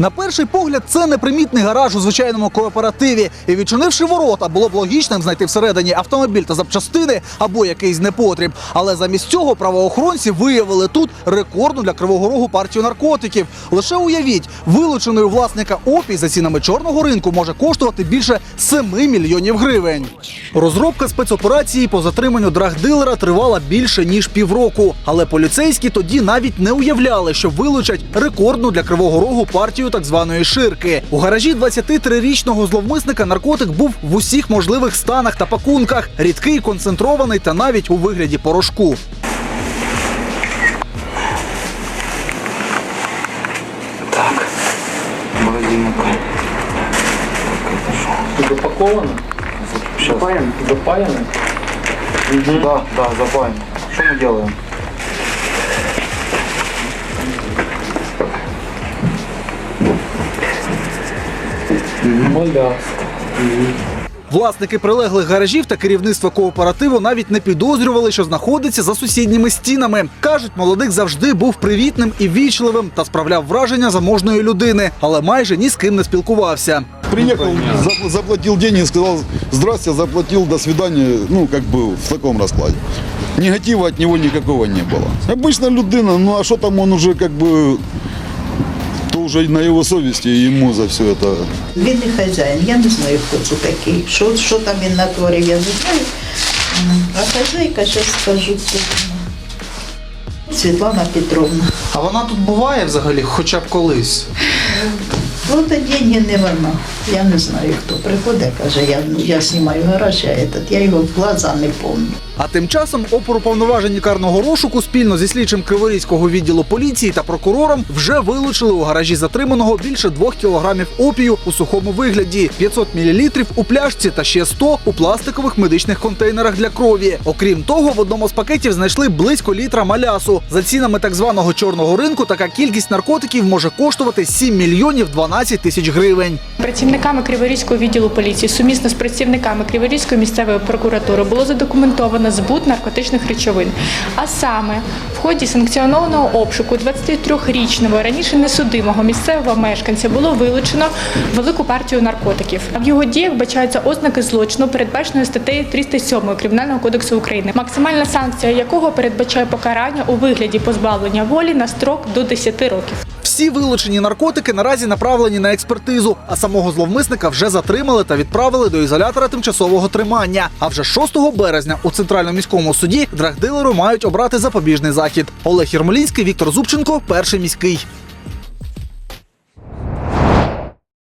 На перший погляд, це непримітний гараж у звичайному кооперативі. І відчинивши ворота, було б логічним знайти всередині автомобіль та запчастини або якийсь непотріб. Але замість цього правоохоронці виявили тут рекордну для кривого рогу партію наркотиків. Лише уявіть, вилучений у власника опій за цінами чорного ринку може коштувати більше 7 мільйонів гривень. Розробка спецоперації по затриманню драгдилера тривала більше ніж півроку. Але поліцейські тоді навіть не уявляли, що вилучать рекордну для кривого рогу партію так званої ширки. У гаражі 23-річного зловмисника наркотик був в усіх можливих станах та пакунках, рідкий, концентрований та навіть у вигляді порошку. Так, упаковано? Сейчас. Запаяно? Запаяно? Да, да, забавим. Что мы делаем? Моляс. Власники прилеглих гаражів та керівництво кооперативу навіть не підозрювали, що знаходиться за сусідніми стінами. кажуть, молодик завжди був привітним і вічливим та справляв враження заможної людини, але майже ні з ким не спілкувався. Приехал, зап- заплатил деньги, сказал, здрасте, заплатил, до свидания, ну, как бы в таком раскладе. Негатива от него никакого не было. Обычно людина, ну, а что там он уже, как бы, то уже на его совести, и ему за все это Він не хазяїн, я не знаю, хто це такий. Що, що там він натворив, я не знаю. А хазяйка, зараз скажу. Світлана Петровна. А вона тут буває взагалі, хоча б колись. Ну, та деньги не вона. Я не знаю, хто приходить, каже, я, я знімаю гараж, а этот, я його в глаза не пам'ятаю. А тим часом оперуповноважені карного розшуку спільно зі слідчим Криворізького відділу поліції та прокурором вже вилучили у гаражі затриманого більше двох кілограмів опію у сухому вигляді, 500 мл у пляшці та ще 100 у пластикових медичних контейнерах для крові. Окрім того, в одному з пакетів знайшли близько літра малясу. За цінами так званого чорного ринку така кількість наркотиків може коштувати 7 мільйонів 12 тисяч гривень. Працівниками Криворізького відділу поліції сумісно з працівниками Криворізької місцевої прокуратури було задокументовано збут наркотичних речовин. А саме в ході санкціонованого обшуку 23-річного раніше несудимого місцевого мешканця було вилучено велику партію наркотиків. В його діях вбачаються ознаки злочину, передбаченої статтею 307 Кримінального кодексу України, максимальна санкція якого передбачає покарання у вигляді позбавлення волі на строк до 10 років. Всі вилучені наркотики наразі направлені на експертизу, а самого зловмисника вже затримали та відправили до ізолятора тимчасового тримання. А вже 6 березня у центральному міському суді драгдилеру мають обрати запобіжний захід. Олег Єрмолінський, Віктор Зубченко, перший міський.